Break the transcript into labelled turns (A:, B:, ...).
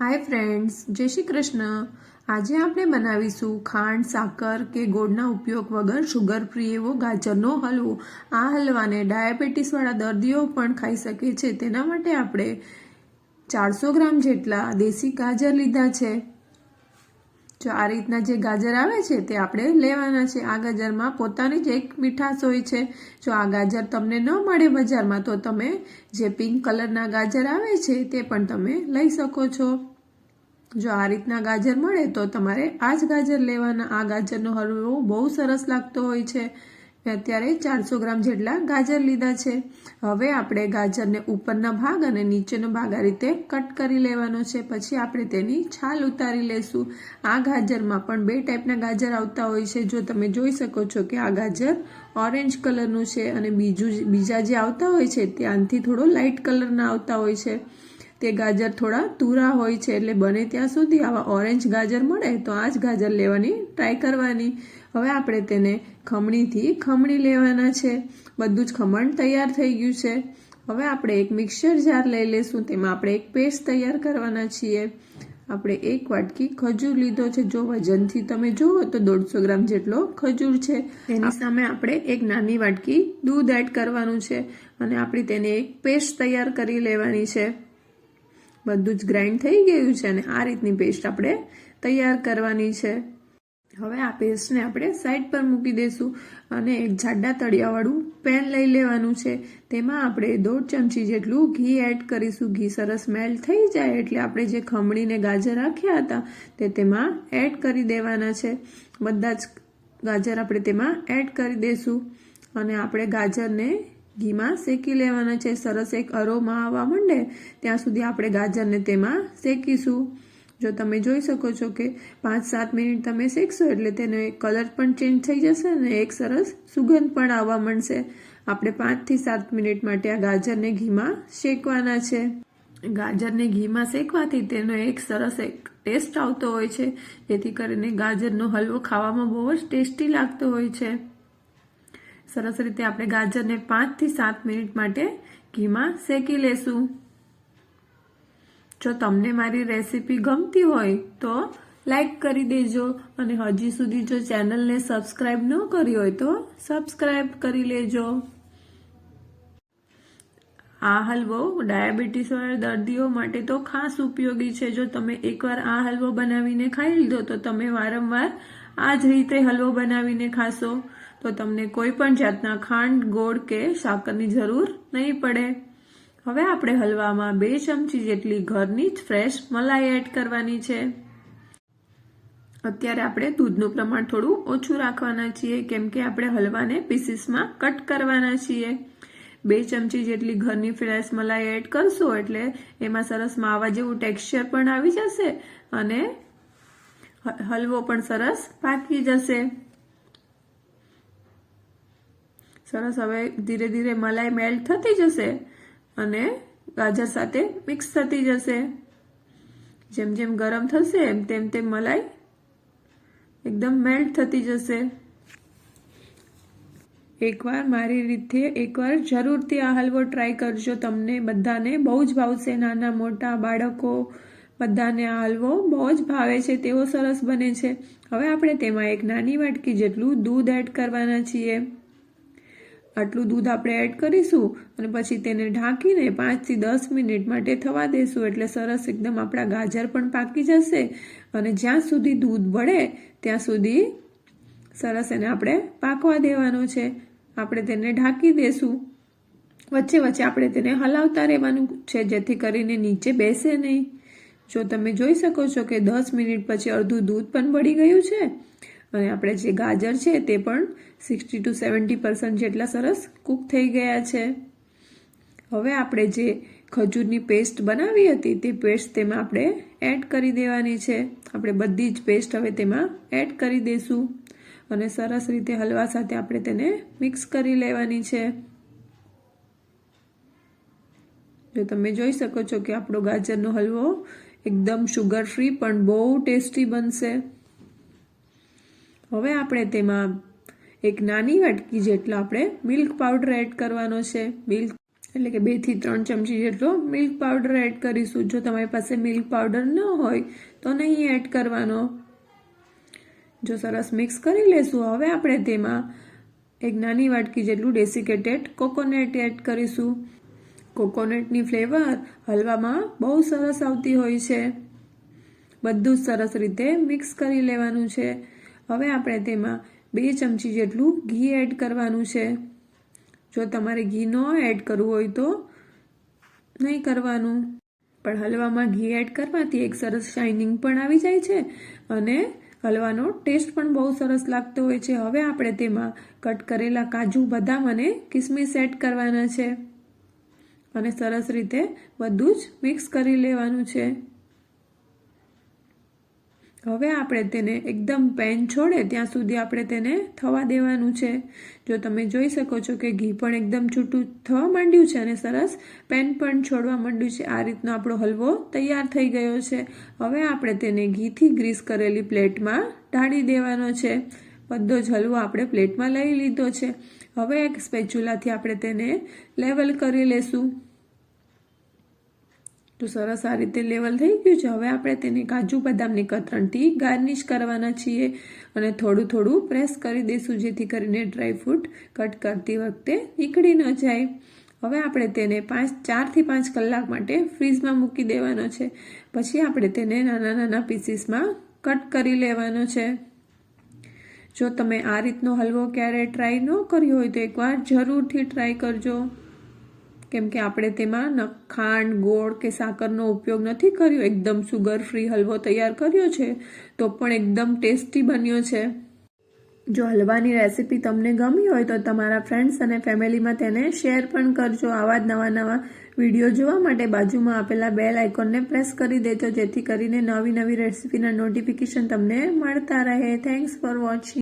A: Hi friends જય શ્રી કૃષ્ણ. આજે આપણે બનાવીશું ખાંડ, સાકર કે ગોળના ઉપયોગ વગર શુગર ફ્રી એવો ગાજરનો હલવો. આ હલવાને ડાયાબિટીસવાળા દર્દીઓ પણ ખાઈ શકે છે. તેના માટે આપણે ચારસો ગ્રામ જેટલા દેશી ગાજર લીધા છે. જો આ રીતના જે ગાજર આવે છે તે આપણે લેવાના છે. આ ગાજરમાં પોતાની જ એક મીઠાશ હોય છે. જો આ ગાજર તમને ન મળે બજારમાં, તો તમે જે પિંક કલરના ગાજર આવે છે તે પણ તમે લઈ શકો છો. જો આ રીતના ગાજર મળે, તો તમારે આ જ ગાજર લેવાના. આ ગાજરનો હલવો બહુ સરસ લાગતો હોય છે. મેં અત્યારે ચારસો ગ્રામ જેટલા ગાજર લીધા છે. હવે આપણે ગાજરને ઉપરના ભાગ અને નીચેનો ભાગ આ રીતે કટ કરી લેવાનો છે. પછી આપણે તેની છાલ ઉતારી લેશું. આ ગાજરમાં પણ બે ટાઈપના ગાજર આવતા હોય છે. જો તમે જોઈ શકો છો કે આ ગાજર ઓરેન્જ કલરનું છે અને બીજું બીજા જે આવતા હોય છે તે આનથી થોડો લાઇટ કલરના આવતા હોય છે. તે ગાજર થોડા તુરા હોય છે એટલે બને ત્યાં સુધી આવા ઓરેન્જ ગાજર મળે તો આ જ ગાજર લેવાની ટ્રાય કરવાની. હવે આપણે તેને ખમણીથી ખમણી લેવાના છે. બધું જ ખમણ તૈયાર થઈ ગયું છે. હવે આપણે એક મિક્સર જાર લઈ લઈશું તેમાં આપણે એક પેસ્ટ તૈયાર કરવાના છીએ. આપણે એક વાટકી ખજૂર લીધો છે. જો વજનથી તમે જુઓ તો દોઢસો ગ્રામ જેટલો ખજૂર છે. એની સામે આપણે એક નાની વાટકી દૂધ એડ કરવાનું છે અને આપણી તેને એક પેસ્ટ તૈયાર કરી લેવાની છે. બધું જ ગ્રાઇન્ડ થઈ ગયું છે અને આ રીતની પેસ્ટ આપણે તૈયાર કરવાની છે. હવે આ પેસ્ટને આપણે સાઈડ પર મૂકી દઈશું અને એક જાડા તળિયાવાળું પેન લઈ લેવાનું છે. તેમાં આપણે દોઢ ચમચી જેટલું ઘી એડ કરીશું. ઘી સરસ મેલ્ટ થઈ જાય એટલે આપણે જે ખમણીને ગાજર રાખ્યા હતા તે તેમાં એડ કરી દેવાના છે. બધા જ ગાજર આપણે તેમાં એડ કરી દઈશું અને આપણે ગાજરને ઘીમાં શેકી લેવાના છે. સરસ એક અરોમા આવવા માંડે, ત્યાં સુધી આપણે ગાજરને તેમાં શેકીશું. જો તમે જોઈ શકો છો કે પાંચ સાત મિનિટ તમે શેકશો એટલે તેનો કલર પણ ચેન્જ થઈ જશે અને એક સરસ સુગંધ પણ આવવા માંડશે. આપણે પાંચથી સાત મિનિટ માટે આ ગાજરને ઘીમાં શેકવાના છે. ગાજરને ઘીમાં શેકવાથી તેનો એક સરસ એક ટેસ્ટ આવતો હોય છે. જેથી કરીને ગાજરનો હલવો ખાવામાં બહુ જ ટેસ્ટી લાગતો હોય છે. સરસ રીતે આપણે ગાજરને પાંચથી સાત મિનિટ માટે ઘીમાં શેકી લેશું. જો તમને મારી રેસીપી ગમતી હોય તો લાઈક કરી દેજો અને હજી સુધી જો ચેનલને સબસ્ક્રાઈબ ન કરી હોય તો સબસ્ક્રાઈબ કરી લેજો. આ હલવો ડાયાબિટીસવાળા દર્દીઓ માટે તો ખાસ ઉપયોગી છે. જો તમે એકવાર આ હલવો બનાવીને ખાઈ લીધો તો તમે વારંવાર આ જ રીતે હલવો બનાવીને ખાશો. તો તમને કોઈ પણ જાતના ખાંડ, ગોળ કે સાકરની જરૂર નહીં પડે. હવે આપણે હલવામાં બે ચમચી જેટલી ઘરની જ ફ્રેશ મલાઈ એડ કરવાની છે. અત્યારે આપણે દૂધનું પ્રમાણ થોડું ઓછું રાખવાના છીએ, કેમ કે આપણે હલવાને પીસીસમાં કટ કરવાના છીએ. બે ચમચી જેટલી ઘરની ફ્રેશ મલાઈ એડ કરશો એટલે એમાં સરસ માવા જેવું ટેક્સચર પણ આવી જશે અને હલવો પણ સરસ પાકી જશે. સરસ. હવે ધીરે ધીરે મલાઈ મેલ્ટ થતી જશે અને ગાજર સાથે મિક્સ થતી જશે. જેમ જેમ ગરમ થશે, એમ તેમ તેમ મલાઈ એકદમ મેલ્ટ થતી જશે. એકવાર મારી રીતે એકવાર જરૂરથી આ હલવો ટ્રાય કરજો. તમને બધાને બહુ જ ભાવશે. નાના, મોટા બાળકો બધાને આ હલવો બહુ જ ભાવે છે. તેવો સરસ બને છે. હવે આપણે તેમાં એક નાની વાટકી જેટલું દૂધ એડ કરવાના છીએ. આટલું દૂધ આપણે એડ કરીશું અને પછી તેને ઢાંકીને પાંચથી દસ મિનિટ માટે થવા દઈશું એટલે સરસ એકદમ આપણા ગાજર પણ પાકી જશે અને જ્યાં સુધી દૂધ બળે ત્યાં સુધી સરસ એને આપણે પાકવા દેવાનો છે. આપણે તેને ઢાંકી દેશું. વચ્ચે વચ્ચે આપણે તેને હલાવતા રહેવાનું છે જેથી કરીને નીચે બેસે નહીં. જો તમે જોઈ શકો છો કે દસ મિનિટ પછી અડધું દૂધ પણ બળી ગયું છે અને આપણે જે ગાજર છે તે પણ સિક્સટી ટુ સેવન્ટી પર્સન્ટ જેટલા સરસ કૂક થઈ ગયા છે. હવે આપણે જે ખજૂરની પેસ્ટ બનાવી હતી તે પેસ્ટ તેમાં આપણે એડ કરી દેવાની છે. આપણે બધી જ પેસ્ટ હવે તેમાં એડ કરી દઈશું અને સરસ રીતે હલવા સાથે આપણે તેને મિક્સ કરી લેવાની છે. જો તમે જોઈ શકો છો કે આપણો ગાજરનો હલવો એકદમ શુગર ફ્રી પણ બહુ ટેસ્ટી બનશે. હવે આપણે તેમાં એક નાની વાટકી જેટલો આપણે મિલ્ક પાવડર એડ કરવાનો છે. મિલ્ક એટલે કે બેથી ત્રણ ચમચી જેટલો મિલ્ક પાવડર એડ કરીશું. જો તમારી પાસે મિલ્ક પાવડર ન હોય, તો નહીં એડ કરવાનો. જો સરસ મિક્સ કરી લેશું, હવે આપણે તેમાં એક નાની વાટકી જેટલું ડેસિકેટેડ કોકોનટ એડ કરીશું. કોકોનટની ફ્લેવર હલવામાં બહુ સરસ આવતી હોય છે. બધું સરસ રીતે મિક્સ કરી લેવાનું છે. હવે આપણે તેમાં બે ચમચી જેટલું ઘી એડ કરવાનું છે. જો તમારે ઘી ન એડ કરવું હોય તો નહીં કરવાનું. પણ હલવામાં ઘી એડ કરવાથી એક સરસ શાઇનિંગ પણ આવી જાય છે અને હલવાનો ટેસ્ટ પણ બહુ સરસ લાગતો હોય છે. હવે આપણે તેમાં કટ કરેલા કાજુ, બદામ અને કિસમિસ એડ કરવાના છે. અને સરસ રીતે બધું જ મિક્સ કરી લેવાનું છે. હવે આપણે તેને એકદમ પેન છોડે ત્યાં સુધી આપણે તેને થવા દેવાનું છે. જો તમે જોઈ શકો છો કે ઘી પણ એકદમ છૂટું થવા માંડ્યું છે અને સરસ પેન પણ છોડવા માંડ્યું છે. આ રીતનો આપણો હલવો તૈયાર થઈ ગયો છે. હવે આપણે તેને ઘીથી ગ્રીસ કરેલી પ્લેટમાં ઢાળી દેવાનો છે. બધો જ હલવો આપણે પ્લેટમાં લઈ લીધો છે. હવે એક સ્પેચ્યુલાથી આપણે તેને લેવલ કરી લેશું. તો સરસ આ રીતે લેવલ થઈ ગયું છે. હવે આપણે તેને કાજુ બદામની કતરણથી ગાર્નિશ કરવાના છીએ અને થોડું થોડું પ્રેસ કરી દઈશું જેથી કરીને ડ્રાયફ્રૂટ કટ કરતી વખતે નીકળી ન જાય. હવે આપણે તેને પાંચ ચારથી પાંચ કલાક માટે ફ્રીઝમાં મૂકી દેવાનો છે. પછી આપણે તેને નાના નાના પીસીસમાં કટ કરી લેવાનો છે. જો તમે આ રીતનો હલવો ક્યારેય ટ્રાય ન કર્યો હોય તો એકવાર જરૂરથી ટ્રાય કરજો. કેમ કે આપણે તેમાં ખાંડ, ગોળ કે સાકરનો ઉપયોગ નથી કર્યો. એકદમ સુગર ફ્રી હલવો તૈયાર કર્યો છે, તો પણ એકદમ ટેસ્ટી બન્યો છે. જો હલવાની રેસિપી તમને ગમી હોય તો તમારા ફ્રેન્ડ્સ અને ફેમિલીમાં તેને શેર પણ કરજો. આવા જ નવા નવા વીડિયો જોવા માટે બાજુમાં આપેલા બેલ આઇકોનને પ્રેસ કરી દેજો, જેથી કરીને નવી નવી રેસિપીના નોટિફિકેશન તમને મળતા રહે. Thanks for watching